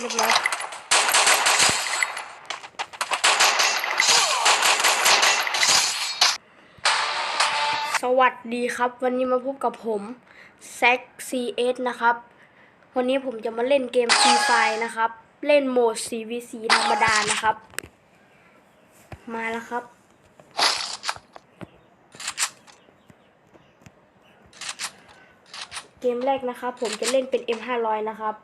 เรียบร้อยสวัสดีครับ วันนี้มาพบกับผมแซก CS นะครับ วันนี้ผมจะมาเล่นเกม Free Fire นะครับ เล่นโหมด CVC ธรรมดานะครับ มาแล้วครับเกมแรกนะครับ ผมจะเล่นเป็น M500 นะครับ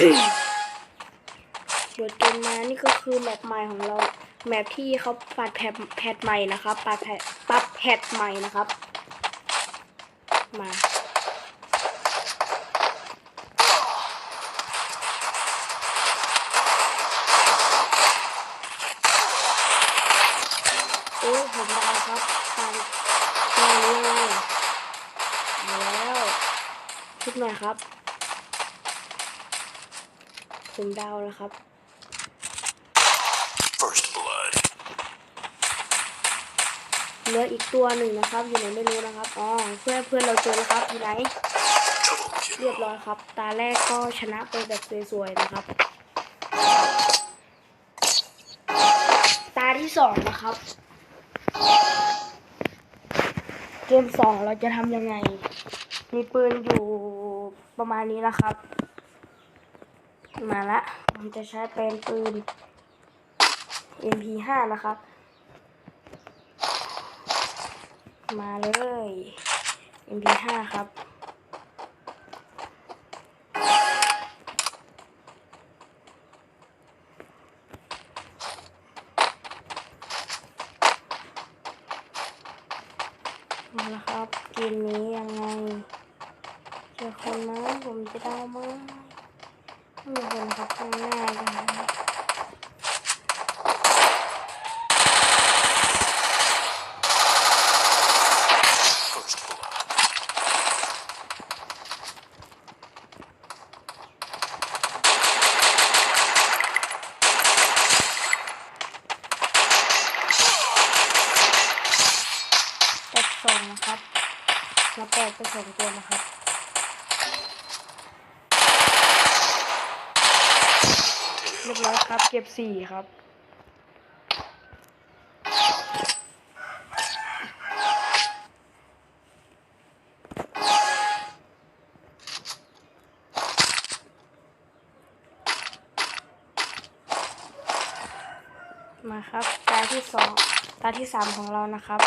เปิดเกมมานี่ก็คือแมปใหม่ของเรา แมปที่เขาปรับแพทแพทใหม่นะครับปรับแพทปรับแพทใหม่นะครับ มาโอ้ยผมดาวครับตามตามนี้ไงมาแล้วคิดหน่อยครับ ผมดาวแล้วครับ First blood. เหลืออีกตัวหนึ่งนะครับ อยู่ไหนไม่รู้นะครับ อ๋อ เพื่อนเพื่อนเราเจอแล้วครับอยู่ไหน Double เรียบ kill. ร้อยครับ ตาแรกก็ชนะไปแบบสวยๆนะครับ ตาที่สองนะครับ เกมสองเราจะทำยังไง มีปืนอยู่ประมาณนี้นะครับ มาละ ผมจะใช้เป็นปืน MP5 นะครับ มาเลย MP5 ครับมาแล้วครับเกมนี้ยังไงเจอคนไหมผมจะได้ไหม มีคนครับข้างหน้ากันนะครับ First blood. แตกสองนะครับมาแตกไปสองตัวนะครับ เรียบร้อยครับ เก็บสี่ครับมาครับ ตาที่สองตาที่สามของเรานะครับ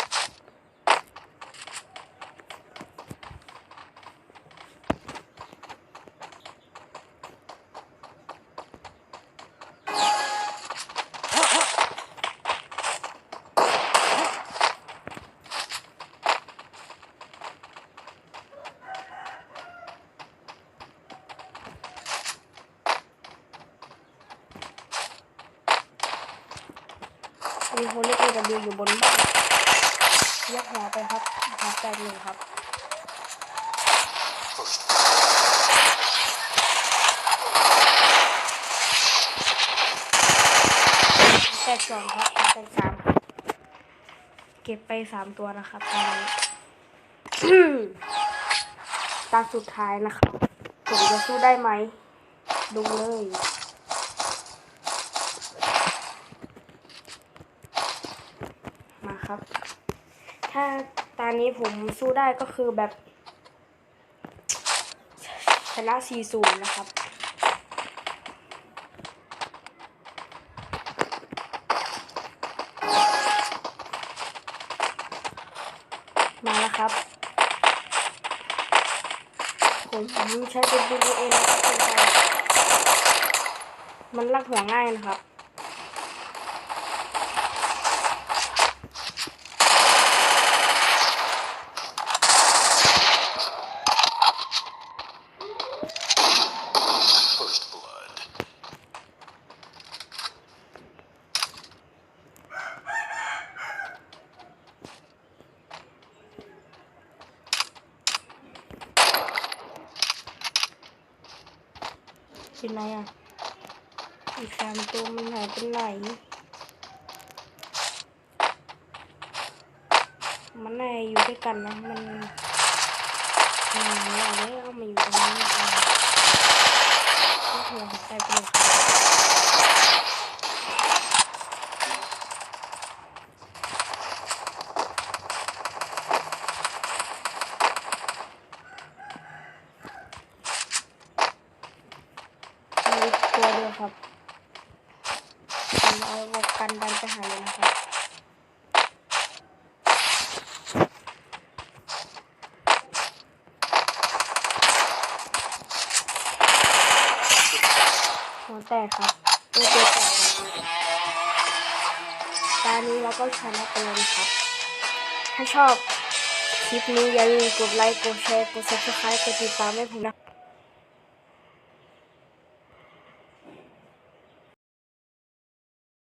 มีคนเล่น AW อยู่บนบ้านยกหัวไปครับหัวแตกหนึ่งครับแตกสองครับแตกสามเก็บไปสามตัวนะครับตอนนี้ตาสุดท้ายนะครับผมจะสู้ได้ไหม ดูเลย ครับ ถ้าตอนนี้ผมสู้ได้ก็คือแบบชนะ4-0นะครับมาแล้วครับ ผมใช้เป็น BBA นะครับเป็นไปมันลักหัวง่ายนะครับ เป็นไรอะ อีกสามตัวมันหายไปไหนมันน่าอยู่ด้วยกันนะ มันมันอะไรเอามาอยู่ตรงนี้ห่วงใจเป็น เอาวกกันดันไปหาเลยนะครับหัวแตกครับตัวแตกตอนนี้เราก็ชนะไปเลยนะครับ ถ้าชอบคลิปนี้อย่าลืมกดไลค์ กดแชร์ กด subscribe กดติดตามให้ผมนะ